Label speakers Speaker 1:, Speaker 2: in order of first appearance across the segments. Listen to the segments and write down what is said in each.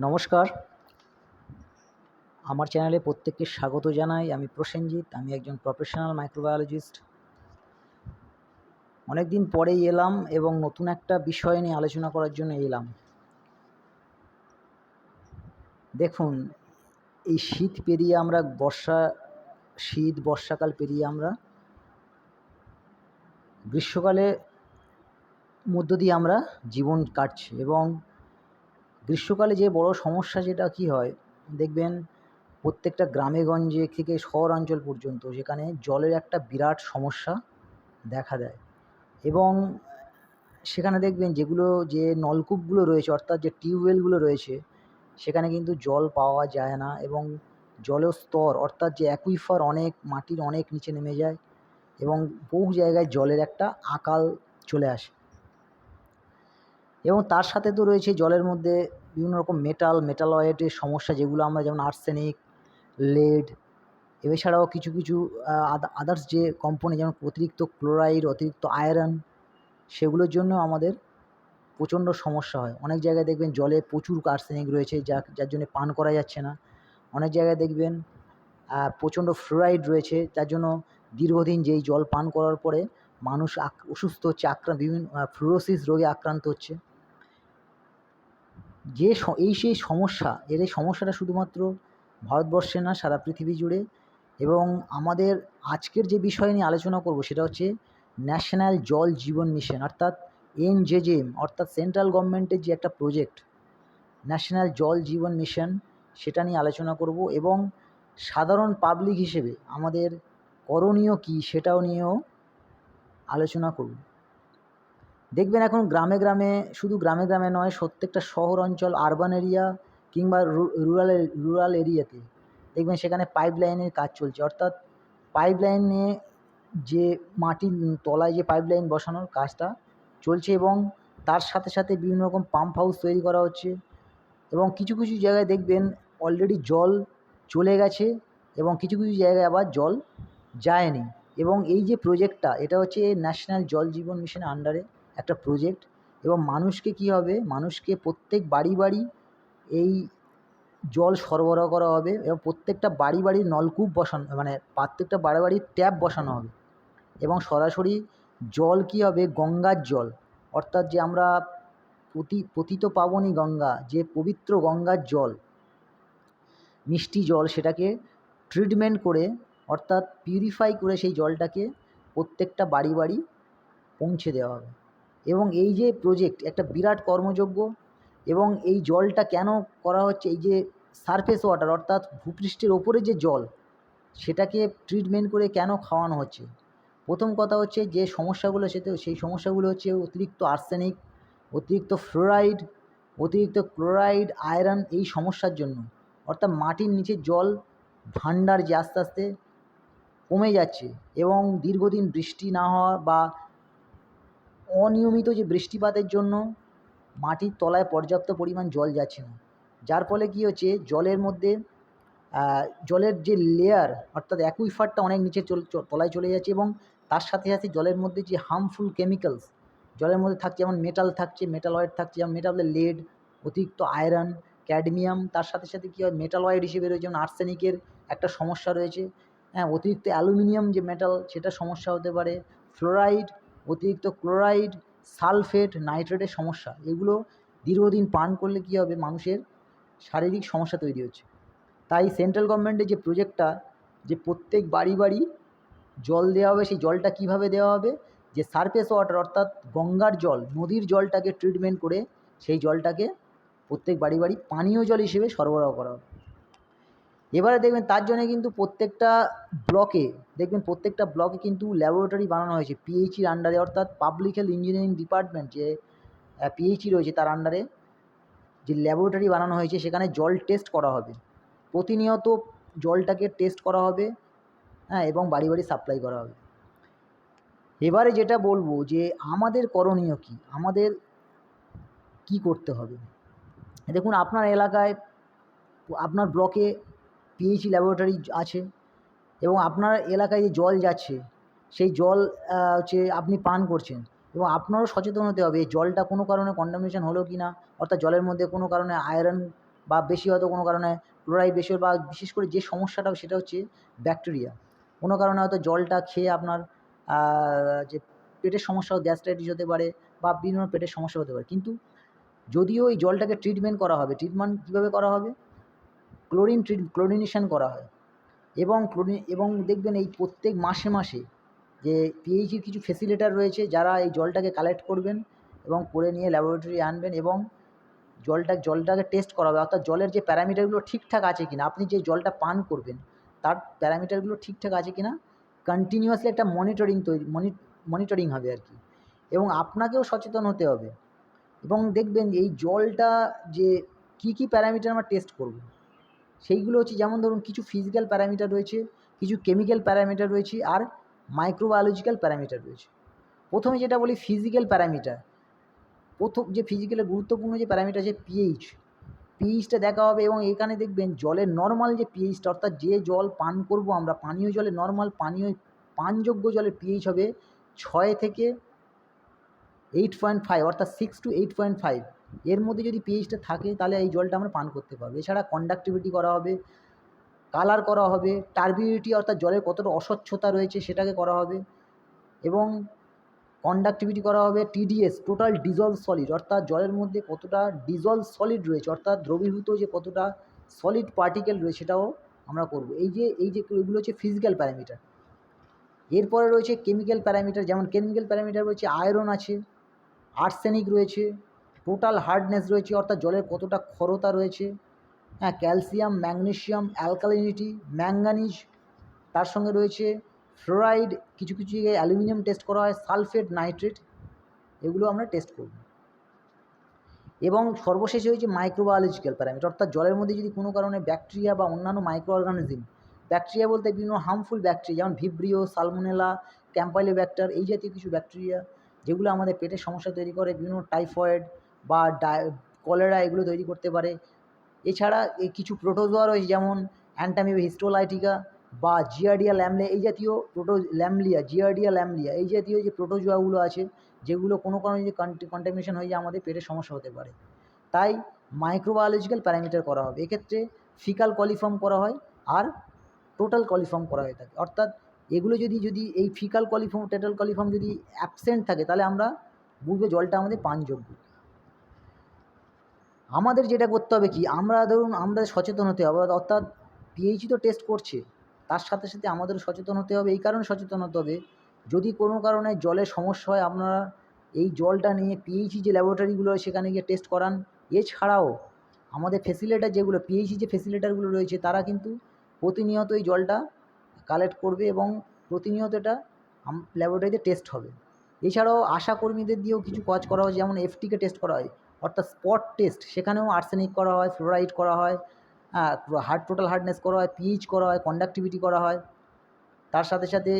Speaker 1: নমস্কার। আমার চ্যানেলে প্রত্যেককে স্বাগত জানাই। আমি প্রসেনজিৎ, আমি একজন প্রফেশনাল মাইক্রোবায়োলজিস্ট অনেক দিন পরেই এলাম এবং নতুন একটা বিষয় নিয়ে আলোচনা করার জন্য এলাম। দেখুন, এই শীত পেরিয়ে আমরা, বর্ষা, শীত, বর্ষাকাল পেরিয়ে আমরা, গ্রীষ্মকালে মধ্য দিয়ে আমরা জীবন কাটছি এবং গ্রীষ্মকালে যে বড় সমস্যা যেটা কী হয়, দেখবেন প্রত্যেকটা গ্রামে গঞ্জে থেকে শহরাঞ্চল পর্যন্ত যেখানে জলের একটা বিরাট সমস্যা দেখা দেয়। এবং সেখানে দেখবেন যেগুলো যে নলকূপগুলো রয়েছে, অর্থাৎ যে টিউবওয়েলগুলো রয়েছে, সেখানে কিন্তু জল পাওয়া যায় না এবং জলের স্তর, অর্থাৎ যে অ্যাকুইফার অনেক, মাটির অনেক নিচে নেমে যায় এবং বহু জায়গায় জলের একটা আকাল চলে আসে। এবং তার সাথে তো রয়েছে জলের মধ্যে বিভিন্ন রকম মেটাল মেটালয়েডের সমস্যা যেগুলো আমরা যেমন আর্সেনিক লেড এছাড়াও কিছু কিছু আদার্স যে কম্পোনেন্ট যেমন অতিরিক্ত ক্লোরাইড অতিরিক্ত আয়রন সেগুলোর জন্য আমাদের প্রচণ্ড সমস্যা হয়। অনেক জায়গায় দেখবেন জলে প্রচুর আর্সেনিক রয়েছে, যা, যার জন্যে পান করা যাচ্ছে না। অনেক জায়গায় দেখবেন প্রচণ্ড ফ্লোরাইড রয়েছে, যার জন্য দীর্ঘদিন যেই জল পান করার পরে মানুষ অসুস্থ হচ্ছে, আক্রান্ত, বিভিন্ন ফ্লোরোসিস রোগে আক্রান্ত হচ্ছে। যে এই সেই সমস্যা, এর এই সমস্যাটা শুধুমাত্র ভারতবর্ষে না, সারা পৃথিবী জুড়ে। এবং আমাদের আজকের যে বিষয় নিয়ে আলোচনা করব সেটা হচ্ছে ন্যাশনাল জল জীবন মিশন অর্থাৎ এনজেজেএম অর্থাৎ সেন্ট্রাল গভর্নমেন্টের যে একটা project national Jal Jeevan mission সেটা নিয়ে আলোচনা করব। এবং সাধারণ পাবলিক হিসেবে আমাদের করণীয় কী সেটাও নিয়েও আলোচনা করব। দেখবেন এখন গ্রামে গ্রামে, শুধু গ্রামে গ্রামে নয়, প্রত্যেকটা শহর অঞ্চল আরবান এরিয়া কিংবা রুরাল রুরাল এরিয়াতে দেখবেন সেখানে পাইপ লাইনের কাজ চলছে। অর্থাৎ পাইপ লাইন যে মাটির তলায় যে পাইপ লাইন বসানোর কাজটা চলছে এবং তার সাথে সাথে বিভিন্ন রকম পাম্প হাউস তৈরি করা হচ্ছে এবং কিছু কিছু জায়গায় দেখবেন অলরেডি জল চলে গেছে এবং কিছু কিছু জায়গায় আবার জল যায়নি। এবং এই যে প্রজেক্টটা এটা হচ্ছে ন্যাশনাল জল জীবন মিশনের আন্ডারে একটা প্রজেক্ট এবং মানুষকে কী হবে? মানুষকে প্রত্যেক বাড়ি বাড়ি এই জল সরবরাহ করা হবে এবং প্রত্যেকটা বাড়ি বাড়ি নলকূপ বসানো মানে প্রত্যেকটা বাড়ি বাড়ি ট্যাপ বসানো হবে এবং সরাসরি জল কী হবে? গঙ্গার জল। অর্থাৎ যে আমরা পতি পতিত পাবনি গঙ্গা, যে পবিত্র গঙ্গার জল, মিষ্টি জল সেটাকে ট্রিটমেন্ট করে, অর্থাৎ পিউরিফাই করে সেই জলটাকে প্রত্যেকটা বাড়ি বাড়ি পৌঁছে দেওয়া হবে। এবং এই যে প্রজেক্ট একটা বিরাট কর্মযজ্ঞ এবং এই জলটা কেন করা হচ্ছে, এই যে সারফেস ওয়াটার অর্থাৎ ভূপৃষ্ঠের ওপরে যে জল, সেটাকে ট্রিটমেন্ট করে কেন খাওয়ানো হচ্ছে? প্রথম কথা হচ্ছে যে সমস্যাগুলো সেতে, সেই সমস্যাগুলো হচ্ছে অতিরিক্ত আর্সেনিক অতিরিক্ত ফ্লোরাইড অতিরিক্ত ক্লোরাইড আয়রন এই সমস্যার জন্য। অর্থাৎ মাটির নিচে জল ভাণ্ডার যে আস্তে আস্তে কমে যাচ্ছে এবং দীর্ঘদিন বৃষ্টি না হওয়া বা অনিয়মিত যে বৃষ্টিপাতের জন্য মাটির তলায় পর্যাপ্ত পরিমাণ জল যাচ্ছে না। যার ফলে কী হচ্ছে? জলের মধ্যে জলের যে লেয়ার অর্থাৎ অ্যাকুইফারটা অনেক নিচে তলায় চলে যাচ্ছে এবং তার সাথে সাথে জলের মধ্যে যে হার্মফুল কেমিক্যালস জলের মধ্যে থাকছে যেমন মেটাল থাকছে মেটালয়েড থাকছে, যেমন মেটালের লেড অতিরিক্ত আয়রন ক্যাডমিয়াম তার সাথে সাথে কী হয়? মেটালয়েড হিসেবে রয়েছে, যেমন আর্সেনিকের একটা সমস্যা রয়েছে। হ্যাঁ অতিরিক্ত অ্যালুমিনিয়াম যে মেটাল সেটা সমস্যা হতে পারে। ফ্লোরাইড অতিরিক্ত ক্লোরাইড, সালফেট, নাইট্রেটের সমস্যা, এগুলো দীর্ঘদিন পান করলে কী হবে? মানুষের শারীরিক সমস্যা তৈরি হচ্ছে। তাই সেন্ট্রাল গভর্নমেন্টের যে প্রজেক্টটা, যে প্রত্যেক বাড়ি বাড়ি জল দেওয়া হবে, সেই জলটা কীভাবে দেওয়া হবে? যে সারফেস ওয়াটার, অর্থাৎ গঙ্গার জল, নদীর জলটাকে ট্রিটমেন্ট করে সেই জলটাকে প্রত্যেক বাড়ি বাড়ি পানীয় জল হিসেবে সরবরাহ করা হবে। এবারে দেখবেন তার জন্যে কিন্তু প্রত্যেকটা ব্লকে দেখবেন প্রত্যেকটা ব্লকে কিন্তু ল্যাবরেটরি বানানো হয়েছে। পিএইচির আন্ডারে অর্থাৎ পাবলিক হেলথ ইঞ্জিনিয়ারিং ডিপার্টমেন্ট যে পিএইচি রয়েছে তার আন্ডারে যে ল্যাবরেটরি বানানো হয়েছে, সেখানে জল টেস্ট করা হবে। প্রতিনিয়ত জলটাকে টেস্ট করা হবে হ্যাঁ এবং বাড়ি বাড়ি সাপ্লাই করা হবে। এবারে যেটা বলব যে, আমাদের করণীয় কী? আমাদের কী করতে হবে? দেখুন, আপনার এলাকায়, আপনার ব্লকে পিএইচি ল্যাবরেটরি আছে এবং আপনার এলাকায় যে জল যাচ্ছে, সেই জল হচ্ছে আপনি পান করছেন এবং আপনারও সচেতন হতে হবে, এই জলটা কোনো কারণে কন্টামিনেশন হলো কি না অর্থাৎ জলের মধ্যে কোনো কারণে আয়রন বা বেশি হয়তো কোনো কারণে ক্লোরাইড বেশি বা বিশেষ করে যে সমস্যাটা সেটা হচ্ছে ব্যাকটেরিয়া কোনো কারণে হয়তো জলটা খেয়ে আপনার যে পেটের সমস্যা গ্যাস্ট্রাইটিস হতে পারে বা বিভিন্ন পেটের সমস্যা হতে পারে। কিন্তু যদিও এই জলটাকে ট্রিটমেন্ট করা হবে ট্রিটমেন্ট কীভাবে করা হবে? ক্লোরিন ট্রিট ক্লোরিনেশন করা হয়। এবং ক্লোরিন এবং দেখবেন এই প্রত্যেক মাসে মাসে যে পিএইচির কিছু ফেসিলেটার রয়েছে, যারা এই জলটাকে কালেক্ট করবেন এবং করে নিয়ে ল্যাবরেটরি আনবেন এবং জলটা, জলটাকে টেস্ট করা হবে অর্থাৎ জলের যে প্যারামিটারগুলো ঠিকঠাক আছে কি না আপনি যে জলটা পান করবেন, তার প্যারামিটারগুলো ঠিকঠাক আছে কি না কন্টিনিউয়াসলি একটা মনিটরিং তৈরি মনিটরিং হবে আর কি। এবং আপনাকেও সচেতন হতে হবে। এবং দেখবেন এই জলটা যে কী কী প্যারামিটার আমরা টেস্ট করব সেইগুলো হচ্ছে যেমন ধরুন কিছু ফিজিক্যাল প্যারামিটার রয়েছে, কিছু কেমিক্যাল প্যারামিটার রয়েছে আর মাইক্রোবায়োলজিক্যাল প্যারামিটার রয়েছে। প্রথমে যেটা বলি ফিজিক্যাল প্যারামিটার প্রথম যে ফিজিক্যালের গুরুত্বপূর্ণ যে প্যারামিটার আছে পিএইচ পিএইচটা দেখা হবে এবং এখানে দেখবেন জলের নর্মাল যে পিএইচটা অর্থাৎ যে জল পান করব আমরা, পানীয় জলে নর্মাল পানীয়, পানযোগ্য জলের পিএইচ হবে ছয় থেকে এইট পয়েন্ট ফাইভ অর্থাৎ six two eight point five এর মধ্যে যদি পিএইচটা থাকে, তাহলে এই জলটা আমরা পান করতে পারব। এছাড়া কন্ডাক্টিভিটি করা হবে কালার করা হবে টার্বিডিটি অর্থাৎ জলের কতটা অস্বচ্ছতা রয়েছে সেটাকে করা হবে এবং কন্ডাক্টিভিটি করা হবে টিডিএস টোটাল ডিজলভ সলিড অর্থাৎ জলের মধ্যে কতটা ডিজলভ সলিড রয়েছে, অর্থাৎ দ্রবীভূত যে কতটা সলিড পার্টিকেল রয়েছে সেটাও আমরা করব। এই যে এই যে এগুলো হচ্ছে ফিজিক্যাল প্যারামিটার এরপরে রয়েছে কেমিক্যাল প্যারামিটার যেমন কেমিক্যাল প্যারামিটার রয়েছে আয়রন আছে আর্সেনিক রয়েছে টোটাল হার্ডনেস রয়েছে, অর্থাৎ জলের কতটা ক্ষরতা রয়েছে। হ্যাঁ ক্যালসিয়াম ম্যাগনেশিয়াম অ্যালকালিনিটি ম্যাঙ্গানিজ তার সঙ্গে রয়েছে ফ্লোরাইড কিছু কিছু জায়গায় অ্যালুমিনিয়াম টেস্ট করা হয় সালফেট নাইট্রেট এগুলো আমরা টেস্ট করব। এবং সর্বশেষে হয়েছে মাইক্রোবায়োলজিক্যাল প্যারামিটার অর্থাৎ জলের মধ্যে যদি কোনো কারণে ব্যাকটেরিয়া বা অন্যান্য মাইক্রো অর্গানিজম ব্যাকটেরিয়া বলতে বিভিন্ন হার্মফুল ব্যাকটেরিয়া যেমন ভিব্রিও সালমোনেলা ক্যাম্পাইলোব্যাক্টার এই জাতীয় কিছু ব্যাকটেরিয়া যেগুলো আমাদের পেটের সমস্যা তৈরি করে, বিভিন্ন টাইফয়েড বা ডায় কলেরা এগুলো তৈরি করতে পারে। এছাড়া এই কিছু প্রোটোজোয়া রয়েছে, যেমন অ্যান্টামিবা হিস্টোলাইটিকা বা জিয়ার্ডিয়া ল্যামলে এই জাতীয় প্রোটো ল্যামলিয়া জিয়ার্ডিয়া ল্যামলিয়া এই জাতীয় যে প্রোটোজোয়াগুলো আছে, যেগুলো কোনো কারণে যদি কন্টামিনেশন হয়ে যায়, আমাদের পেটের সমস্যা হতে পারে। তাই মাইক্রোবায়োলজিক্যাল প্যারামিটার করা হবে। এক্ষেত্রে ফিকাল কলিফর্ম করা হয় আর টোটাল কলিফর্ম করা হয়ে থাকে। অর্থাৎ এগুলো যদি যদি এই ফিকাল কলিফর্ম টোটাল কলিফর্ম যদি অ্যাবসেন্ট থাকে, তাহলে আমরা বুঝব জলটা আমাদের পানযোগ্য। আমাদের যেটা করতে হবে কি, আমরা ধরুন আমরা সচেতন হতে হবে, অর্থাৎ পিএইচই তো টেস্ট করছে, তার সাথে সাথে আমাদেরও সচেতন হতে হবে, এই কারণে সচেতন হতে হবে, যদি কোনো কারণে জলের সমস্যা হয় আপনারা এই জলটা নিয়ে পিএইচি যে ল্যাবরেটরিগুলো হয় সেখানে গিয়ে টেস্ট করান, এছাড়াও আমাদের ফেসিলেটার যেগুলো পিএইচি যে ফেসিলেটারগুলো রয়েছে, তারা কিন্তু প্রতিনিয়ত এই জলটা কালেক্ট করবে এবং প্রতিনিয়ত এটা ল্যাবরেটরিতে টেস্ট হবে। এছাড়াও আশা কর্মীদের দিয়েও কিছু কাজ করা হয়, যেমন এফটিকে টেস্ট করা হয় অর্থাৎ স্পট টেস্ট সেখানেও আর্সেনিক করা হয় ফ্লোরাইড করা হয় হার্ড টোটাল হার্ডনেস করা হয় পিএইচ করা হয় কন্ডাক্টিভিটি করা হয়। তার সাথে সাথে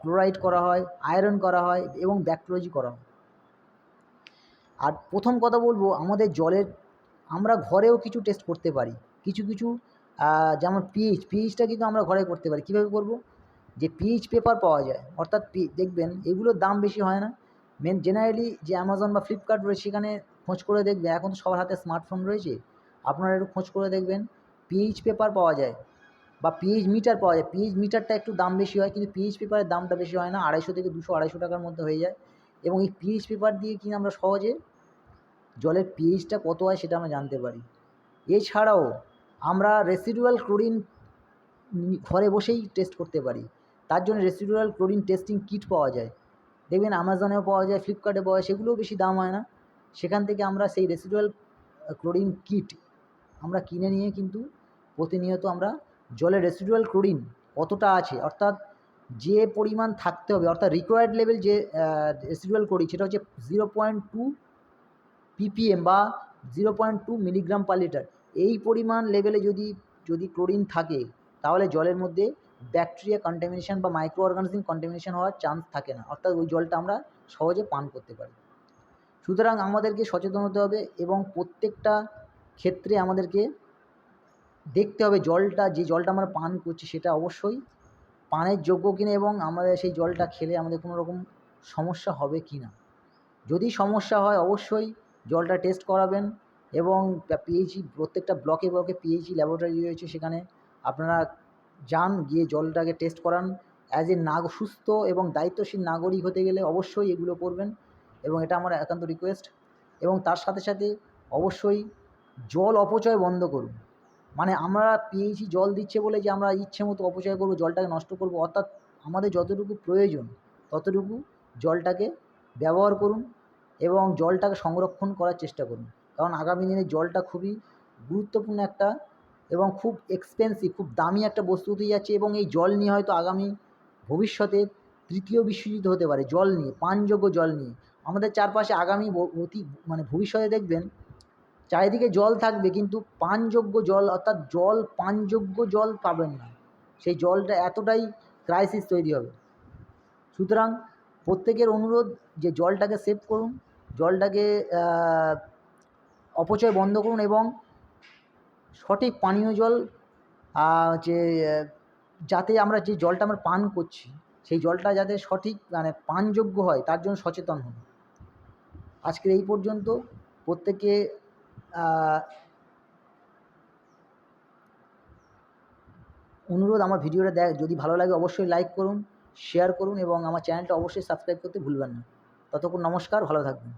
Speaker 1: ক্লোরাইড করা হয় আয়রন করা হয় এবং ব্যাকটোলজি করা হয়। আর প্রথম কথা বলব, আমাদের জলের, আমরা ঘরেও কিছু টেস্ট করতে পারি। কিছু কিছু যেমন পিএইচ পিএইচটা কিন্তু আমরা ঘরে করতে পারি। কীভাবে করব? যে পিএইচ পেপার পাওয়া যায়, অর্থাৎ দেখবেন এগুলোর দাম বেশি হয় না। মেন জেনারেলি যে অ্যামাজন বা ফ্লিপকার্ট রয়েছে, সেখানে খোঁজ করে দেখবে, এখন সবার হাতে স্মার্টফোন রয়েছে। আপনারা একটু খোঁজ করে দেখবেন পিএইচ পেপার পাওয়া যায় বা পিএইচ মিটার পাওয়া যায়। পিএইচ মিটারটা একটু দাম বেশি হয়, কিন্তু পিএইচ পেপারের দামটা বেশি হয় না, আড়াইশো থেকে দুশো, আড়াইশো টাকার মধ্যে হয়ে যায়। এবং এই পিএইচ পেপার দিয়ে কিনে আমরা সহজে জলের পিএইচটা কত হয় সেটা আমরা জানতে পারি। এছাড়াও আমরা রেসিডুয়াল ক্লোরিন ঘরে বসেই টেস্ট করতে পারি। তার জন্য রেসিডুয়াল ক্লোরিন টেস্টিং কিট পাওয়া যায়। দেখবেন অ্যামাজনেও পাওয়া যায় ফ্লিপকার্টে পাওয়া যায়, সেগুলোও বেশি দাম হয় না। সেখান থেকে আমরা সেই রেসিডুয়াল ক্লোরিন কিট আমরা কিনে নিয়ে কিন্তু প্রতিনিয়ত আমরা জলের রেসিডুয়াল ক্লোরিন কতটা আছে, অর্থাৎ যে পরিমাণ থাকতে হবে, অর্থাৎ রিকোয়ার্ড লেভেল যে রেসিডুয়াল ক্লোরিন সেটা হচ্ছে জিরো পয়েন্ট টু পিপিএম বা zero point two milligram per litre এই পরিমাণ লেভেলে যদি যদি ক্লোরিন থাকে, তাহলে জলের মধ্যে ব্যাকটেরিয়া কন্টামিনেশন বা মাইক্রো অর্গানিজম কন্টামিনেশন হওয়ার চান্স থাকে না, অর্থাৎ ওই জলটা আমরা সহজে পান করতে পারি। সুতরাং আমাদেরকে সচেতন হতে হবে এবং প্রত্যেকটা ক্ষেত্রে আমাদেরকে দেখতে হবে জলটা, যে জলটা আমরা পান করছি সেটা অবশ্যই পানের যোগ্য কিনা এবং আমাদের সেই জলটা খেলে আমাদের কোনো রকম সমস্যা হবে কি না যদি সমস্যা হয় অবশ্যই জলটা টেস্ট করাবেন এবং পিএইচই প্রত্যেকটা ব্লকে ব্লকে পিএইচই ল্যাবরেটরি রয়েছে সেখানে আপনারা যান, গিয়ে জলটাকে টেস্ট করান। অ্যাজ এ নাগ, সুস্থ এবং দায়িত্বশীল নাগরিক হতে গেলে অবশ্যই এগুলো করবেন। এবং এটা আমার একান্ত রিকোয়েস্ট এবং তার সাথে সাথে অবশ্যই জল অপচয় বন্ধ করুন। মানে আমরা পিএইচই জল দিচ্ছে বলে যে আমরা ইচ্ছে মতো অপচয় করব, জলটাকে নষ্ট করব, অর্থাৎ আমাদের যতটুকু প্রয়োজন ততটুকু জলটাকে ব্যবহার করুন এবং জলটাকে সংরক্ষণ করার চেষ্টা করুন। কারণ আগামী দিনে জলটা খুবই গুরুত্বপূর্ণ একটা এবং খুব এক্সপেন্সিভ খুব দামি একটা বস্তু হতে যাচ্ছে এবং এই জল নিয়ে হয়তো আগামী ভবিষ্যতে তৃতীয় বিশ্বযুদ্ধ হতে পারে, জল নিয়ে, পানযোগ্য জল নিয়ে। আমাদের চারপাশে আগামী অতি মানে ভবিষ্যতে দেখবেন, চারিদিকে জল থাকবে, কিন্তু পানযোগ্য জল, অর্থাৎ জল, পানযোগ্য জল পাবেন না। সেই জলটা এতটাই ক্রাইসিস তৈরি হবে। সুতরাং প্রত্যেকের অনুরোধ যে জলটাকে সেভ করুন, জলটাকে অপচয় বন্ধ করুন এবং সঠিক পানীয় জল যে, যাতে আমরা যে জলটা আমরা পান করছি, সেই জলটা যাতে সঠিক মানে পানযোগ্য হয়, তার জন্য সচেতন হন। আজকের এই পর্যন্ত। প্রত্যেকে অনুরোধ আমার ভিডিওটা দেখ, যদি ভালো লাগে অবশ্যই লাইক করুন শেয়ার করুন এবং আমার চ্যানেলটা অবশ্যই সাবস্ক্রাইব করতে ভুলবেন না। ততক্ষণ নমস্কার, ভালো থাকবেন।